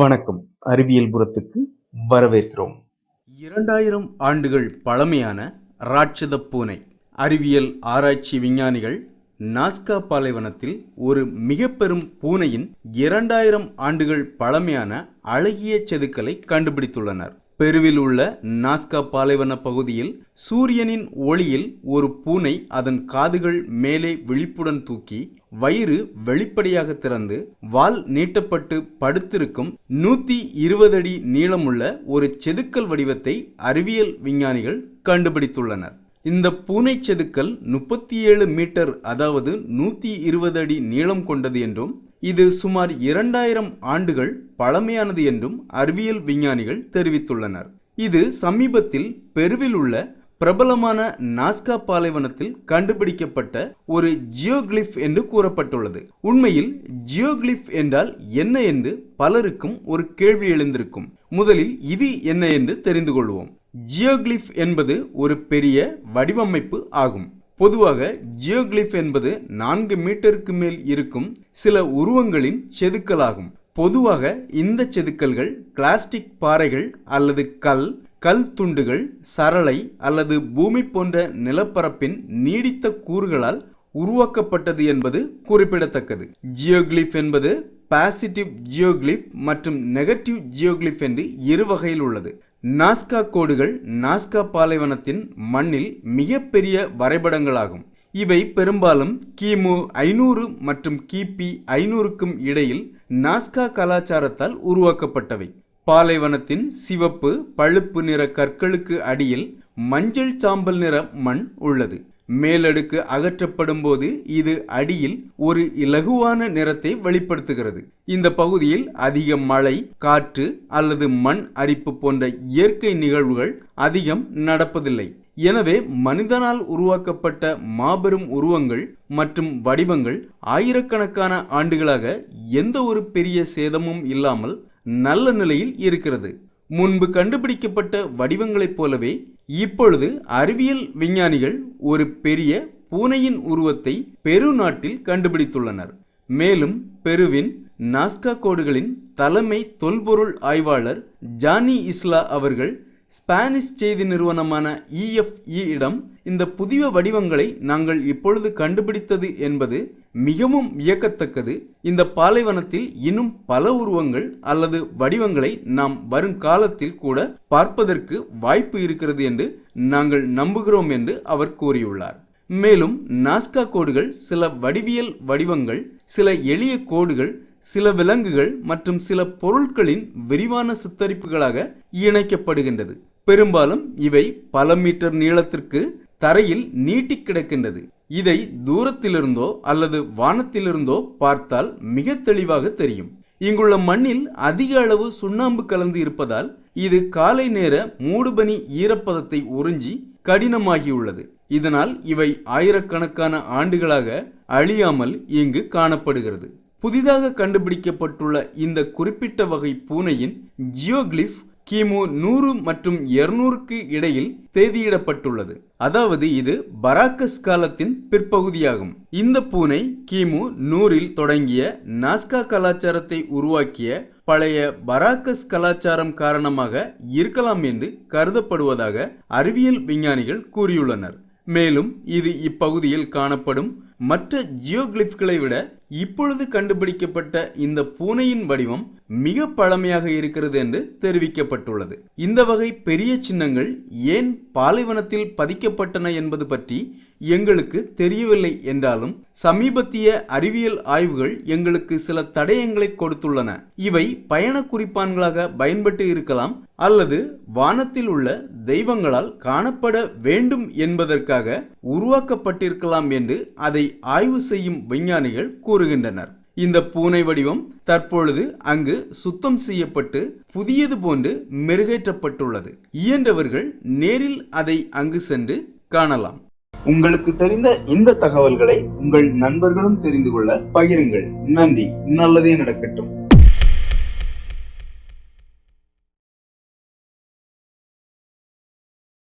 வணக்கம். அறிவியல் புறத்துக்கு வரவேற்கிறோம். இரண்டாயிரம் ஆண்டுகள் பழமையான ராட்சத பூனை அறிவியல் ஆராய்ச்சி விஞ்ஞானிகள் நாஸ்கா பாலைவனத்தில் ஒரு மிக பெரும் பூனையின் இரண்டாயிரம் ஆண்டுகள் பழமையான அழகிய செதுக்கலை கண்டுபிடித்துள்ளனர். பெருவில் உள்ள நாஸ்கா பாலைவன பகுதியில் சூரியனின் ஒளியில் ஒரு பூனை அதன் காதுகள் மேலே விழிப்புடன் தூக்கி வயிறு வெளிப்படையாக திறந்து வால் நீட்டப்பட்டு படுத்திருக்கும் நூத்தி இருபது அடி நீளமுள்ள ஒரு செதுக்கல் வடிவத்தை அறிவியல் விஞ்ஞானிகள் கண்டுபிடித்துள்ளனர். இந்த பூனை செதுக்கல் முப்பத்தி ஏழு மீட்டர் அதாவது நூத்தி இருபது அடி நீளம் கொண்டது என்றும் இது சுமார் இரண்டாயிரம் ஆண்டுகள் பழமையானது என்றும் அறிவியல் விஞ்ஞானிகள் தெரிவித்துள்ளனர். இது சமீபத்தில் பெருவில் உள்ள பிரபலமான நாஸ்கா பாலைவனத்தில் கண்டுபிடிக்கப்பட்ட ஒரு ஜியோகிளிஃப் என்று கூறப்பட்டுள்ளது. உண்மையில் ஜியோகிளிஃப் என்றால் என்ன என்று பலருக்கும் ஒரு கேள்வி எழுந்திருக்கும். முதலில் இது என்ன என்று தெரிந்து கொள்வோம். ஜியோகிளிஃப் என்பது ஒரு பெரிய வடிவமைப்பு ஆகும். பொதுவாக ஜியோகிளிஃப் என்பது நான்கு மீட்டருக்கு மேல் இருக்கும் சில உருவங்களின் செதுக்கலாகும். பொதுவாக இந்த செதுக்கல்கள் பிளாஸ்டிக் பாறைகள் அல்லது கல் கல் துண்டுகள் சரளை அல்லது பூமி போன்ற நிலப்பரப்பின் நீடித்த கூறுகளால் உருவாக்கப்பட்டது என்பது குறிப்பிடத்தக்கது. ஜியோகிளிஃப் என்பது பாசிட்டிவ் ஜியோகிளிப் மற்றும் நெகட்டிவ் ஜியோகிளிப் என்று இரு வகையில் உள்ளது. நாஸ்கா கோடுகள் நாஸ்கா பாலைவனத்தின் மண்ணில் மிகப்பெரிய வரைபடங்களாகும். இவை பெரும்பாலும் கிமு ஐநூறு மற்றும் கிபி ஐநூறுக்கும் இடையில் நாஸ்கா கலாச்சாரத்தால் உருவாக்கப்பட்டவை. பாலைவனத்தின் சிவப்பு பழுப்பு நிற கற்களுக்கு அடியில் மஞ்சள் சாம்பல் நிற மண் உள்ளது. மேலடுக்கு அகற்றப்படும் போது இது அடியில் ஒரு இலகுவான நிறத்தை வெளிப்படுத்துகிறது. இந்த பகுதியில் அதிக மழை காற்று அல்லது மண் அரிப்பு போன்ற இயற்கை நிகழ்வுகள் அதிகம் நடப்பதில்லை. எனவே மனிதனால் உருவாக்கப்பட்ட மாபெரும் உருவங்கள் மற்றும் வடிவங்கள் ஆயிரக்கணக்கான ஆண்டுகளாக எந்த ஒரு பெரிய சேதமும் இல்லாமல் நல்ல நிலையில் இருக்கிறது. முன்பு கண்டுபிடிக்கப்பட்ட வடிவங்களைப் போலவே இப்பொழுது அறிவியல் விஞ்ஞானிகள் ஒரு பெரிய பூனையின் உருவத்தை பெரு நாட்டில் கண்டுபிடித்துள்ளனர். மேலும் பெருவின் நாஸ்கா கோடுகளின் தலைமை தொல்பொருள் ஆய்வாளர் ஜானி இஸ்லா அவர்கள் ஸ்பானிஷ் செய்தி நிறுவனமான இஎஃப்இ இடம் இந்த புதிய வடிவங்களை நாங்கள் இப்பொழுது கண்டுபிடித்தது என்பது மிகவும் வியக்கத்தக்கது. இந்த பாலைவனத்தில் இன்னும் பல உருவங்கள் அல்லது வடிவங்களை நாம் வருங்காலத்தில் கூட பார்ப்பதற்கு வாய்ப்பு இருக்கிறது என்று நாங்கள் நம்புகிறோம் என்று அவர் கூறியுள்ளார். மேலும் நாஸ்கா கோடுகள் சில வடிவியல் வடிவங்கள் சில எளிய கோடுகள் சில விலங்குகள் மற்றும் சில பொருட்களின் விரிவான சித்தரிப்புகளாக இணைக்கப்படுகின்றது. பெரும்பாலும் இவை பல மீட்டர் நீளத்திற்கு தரையில் நீட்டி கிடக்கின்றது. இதை தூரத்திலிருந்தோ அல்லது வானத்திலிருந்தோ பார்த்தால் மிக தெளிவாக தெரியும். இங்குள்ள மண்ணில் அதிக அளவு சுண்ணாம்பு கலந்து இருப்பதால் இது காலை நேர மூடுபனி ஈரப்பதத்தை உறிஞ்சி கடினமாகியுள்ளது. இதனால் இவை ஆயிரக்கணக்கான ஆண்டுகளாக அழியாமல் இங்கு காணப்படுகிறது. புதிதாக கண்டுபிடிக்கப்பட்டுள்ள இந்த குறிப்பிட்ட வகை பூனையின் ஜியோகிளிஃப் கிமு நூறு மற்றும் இருநூறுக்கு இடையில் தேதியிடப்பட்டுள்ளது. அதாவது இது பராக்கஸ் காலத்தின் பிற்பகுதியாகும். இந்த பூனை கிமு நூறில் தொடங்கிய நாஸ்கா கலாச்சாரத்தை உருவாக்கிய பழைய பராக்கஸ் கலாச்சாரம் காரணமாக இருக்கலாம் என்று கருதப்படுவதாக அறிவியல் விஞ்ஞானிகள் கூறியுள்ளனர். மேலும் இது இப்பகுதியில் காணப்படும் மற்ற ஜியோகிளிப்களை விட இப்பொழுது கண்டுபிடிக்கப்பட்ட இந்த பூனையின் வடிவம் மிக பழமையாக இருக்கிறது என்று தெரிவிக்கப்பட்டுள்ளது. இந்த வகை பெரிய சின்னங்கள் ஏன் பாலைவனத்தில் பதிக்கப்பட்டன என்பது பற்றி எங்களுக்கு தெரியவில்லை என்றாலும் சமீபத்திய அறிவியல் ஆய்வுகள் எங்களுக்கு சில தடயங்களை கொடுத்துள்ளன. இவை பயண குறிப்பான்களாக பயன்பட்டு இருக்கலாம் அல்லது வானத்தில் உள்ள தெய்வங்களால் காணப்பட வேண்டும் என்பதற்காக உருவாக்கப்பட்டிருக்கலாம் என்று அதை ஆய்வு செய்யும் விஞ்ஞானிகள் கூறுகின்றனர். இந்த பூனை வடிவம் தற்பொழுது அங்கு சுத்தம் செய்யப்பட்டு புதியது போன்று மெருகேற்றப்பட்டுள்ளது. இயன்றவர்கள் நேரில் அதை அங்கு சென்று காணலாம். உங்களுக்கு தெரிந்த இந்த தகவல்களை உங்கள் நண்பர்களும் தெரிந்து கொள்ள பகிருங்கள். நன்றி. நல்லதே நடக்கட்டும்.